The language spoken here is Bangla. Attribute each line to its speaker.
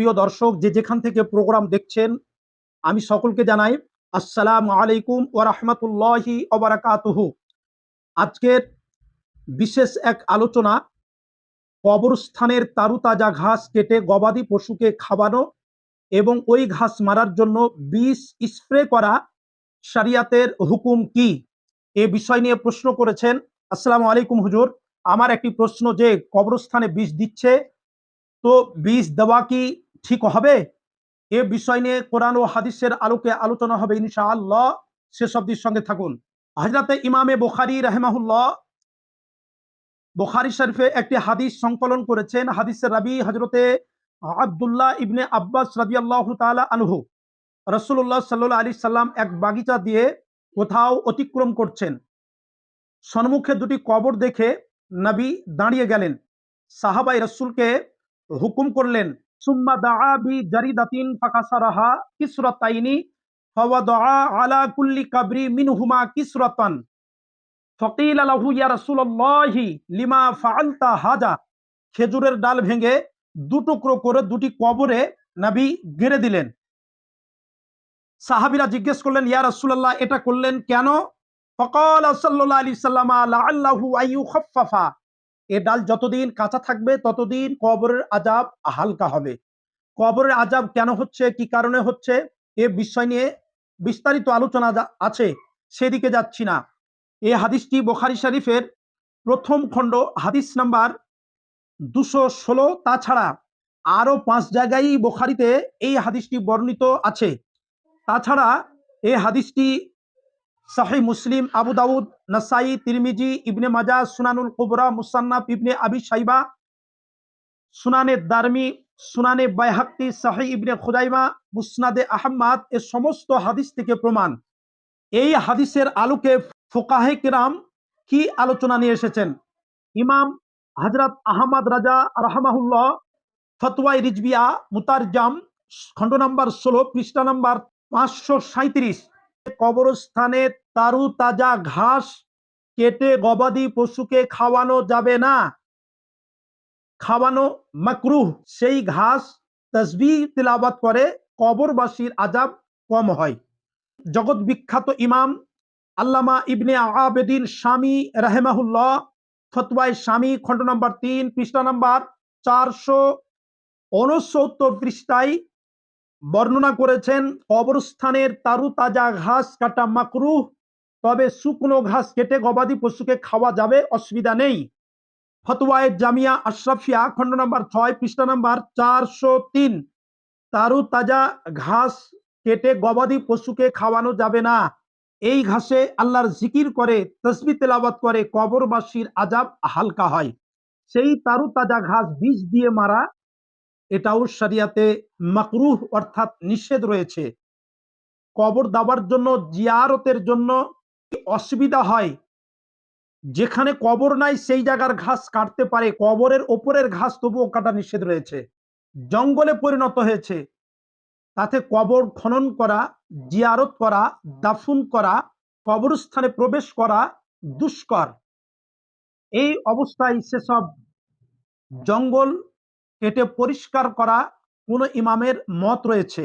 Speaker 1: প্রিয় দর্শক, যে যেখান থেকে প্রোগ্রাম দেখছেন, আমি সকলকে জানাই আসসালাম আলাইকুম ওয়া রাহমাতুল্লাহি ওয়া আজকের বিশেষ এক আলোচনা, কবরস্থানের তারুতাজা ঘাস কেটে গবাদি পশুকে খাওয়ানো এবং ওই ঘাস মারার জন্য বিষ স্প্রে করা শরিয়াতের হুকুম কি? এ বিষয় নিয়ে প্রশ্ন করেছেন। আসসালামু আলাইকুম হুজুর। আমার একটি প্রশ্ন যে, কবরস্থানে বিষ দিচ্ছে, তো বিষ দেওয়া কি ঠিক হবে? এ বিষয় নিয়ে কোরআন ও হাদিসের আলোকে আলোচনা হবে ইনশাআল্লাহ। শেষ অব্দির সঙ্গে থাকুন। হজরতে ইমামে বোখারি রহমাহুল্লাহ বোখারি শরীফে একটি হাদিস সংকলন করেছেন। হাদিসের রাবি হজরতে আবদুল্লাহ ইবনে আব্বাস রাজি আল্লাহ তালা আনহু রসুল্লাহ সাল্লাহ আলি সাল্লাম এক বাগিচা দিয়ে কোথাও অতিক্রম করছেন। সন্মুখে দুটি কবর দেখে নবী দাঁড়িয়ে গেলেন। সাহাবাই রসুলকে হুকুম করলেন খেজুরের ডাল ভেঙে দুটুকরো করে দুটি কবরে নবী গেড়ে দিলেন। সাহাবিরা জিজ্ঞেস করলেন, ইয়া রাসূলুল্লাহ, এটা করলেন কেন? ফকাল সাল্লাল্লাহু আলাইহি সাল্লাম লাআল্লাহু আইয়ুখাফফাফা এ ডাল যতদিন কাঁচা থাকবে, ততদিন কবরের আজাব হালকা হবে। কবরের আজাব কেন হচ্ছে, কি কারণে হচ্ছে, এ বিষয় নিয়ে বিস্তারিত আলোচনা আছে, সেদিকে যাচ্ছি না। এই হাদিসটি বোখারি শরীফের প্রথম খণ্ড, হাদিস নাম্বার দুশো ষোলো। তাছাড়া আরও পাঁচ জায়গায় বোখারিতে এই হাদিসটি বর্ণিত আছে। তাছাড়া এই হাদিসটি সাহি মুসলিম, আবু দাউদ নাসাই তিরমিজি, ইবনে মাজা সুনানুল কুবরা, মুসান্নাফ ইবনে আবি সাইবা সুনানে দারমি, সুনানে বাইহাক্তি সাহি ইবনে খুদাইমা, মুসনাদে আহম্মদ এ সমস্ত হাদিস থেকে প্রমাণ। এই হাদিসের আলোকে ফোকাহে কিরাম কি আলোচনা নিয়ে এসেছেন? ইমাম হজরত আহমদ রাজা রাহমাহুল্লাহ, ফতওয়াই রিজবিয়া, মুতারজাম, খণ্ড নাম্বার ষোলো, পৃষ্ঠা নাম্বার পাঁচশো সাঁত্রিশ কবরস্থানে তারু তাজা ঘাস কেটে গবাদি পশুকে খাওয়ানো যাবে না। খাওয়ানো মাকরুহ, সেই ঘাস তসবি তিলাবাত করে কবরবাসীর আজাব কম হয়। জগৎ বিখ্যাত ইমাম আল্লামা ইবনে আবেদিন স্বামী রাহেমাহুল্লাহ ফতওয়াই স্বামী, খণ্ড নম্বর তিন, পৃষ্ঠা নম্বর চারশো উনসত্তর পৃষ্ঠায় বর্ণনা করেছেন, কবরস্থানের তারু তাজা ঘাস কাটা মাকরুহ, তবে শুকনো ঘাস কেটে গবাদি পশুকে খাওয়া যাবে, অসুবিধা নেই। ফতোয়ায়ে জামিয়া আশরাফিয়া, খণ্ড নম্বর ছয়, পৃষ্ঠা নম্বর চারশো তিন। তারু তাজা ঘাস কেটে গবাদি পশুকে খাওয়ানো যাবে না। এই ঘাসে আল্লাহর জিকির করে, তসবি তেলাবাত করে, কবরবাসীর আজাব হালকা হয়। সেই তারু তাজা ঘাস বীজ দিয়ে মারা এটাও শরিয়াতে মাকরুহ অর্থাৎ নিষেধ রয়েছে। কবর দাবার জন্য, জিয়ারতের জন্য অসুবিধা হয়। যেখানে কবর নাই, সেই জায়গার ঘাস কাটতে পারে। কবরের ওপরের ঘাস তবুও কাটা নিষেধ রয়েছে। জঙ্গলে পরিণত হয়েছে। তাতে কবর খনন করা, জিয়ারত করা, দাফন করা, কবরস্থানে প্রবেশ করা দুষ্কর। এই অবস্থায় সেসব জঙ্গল কেটে পরিষ্কার করা কোন ইমামের মত রয়েছে।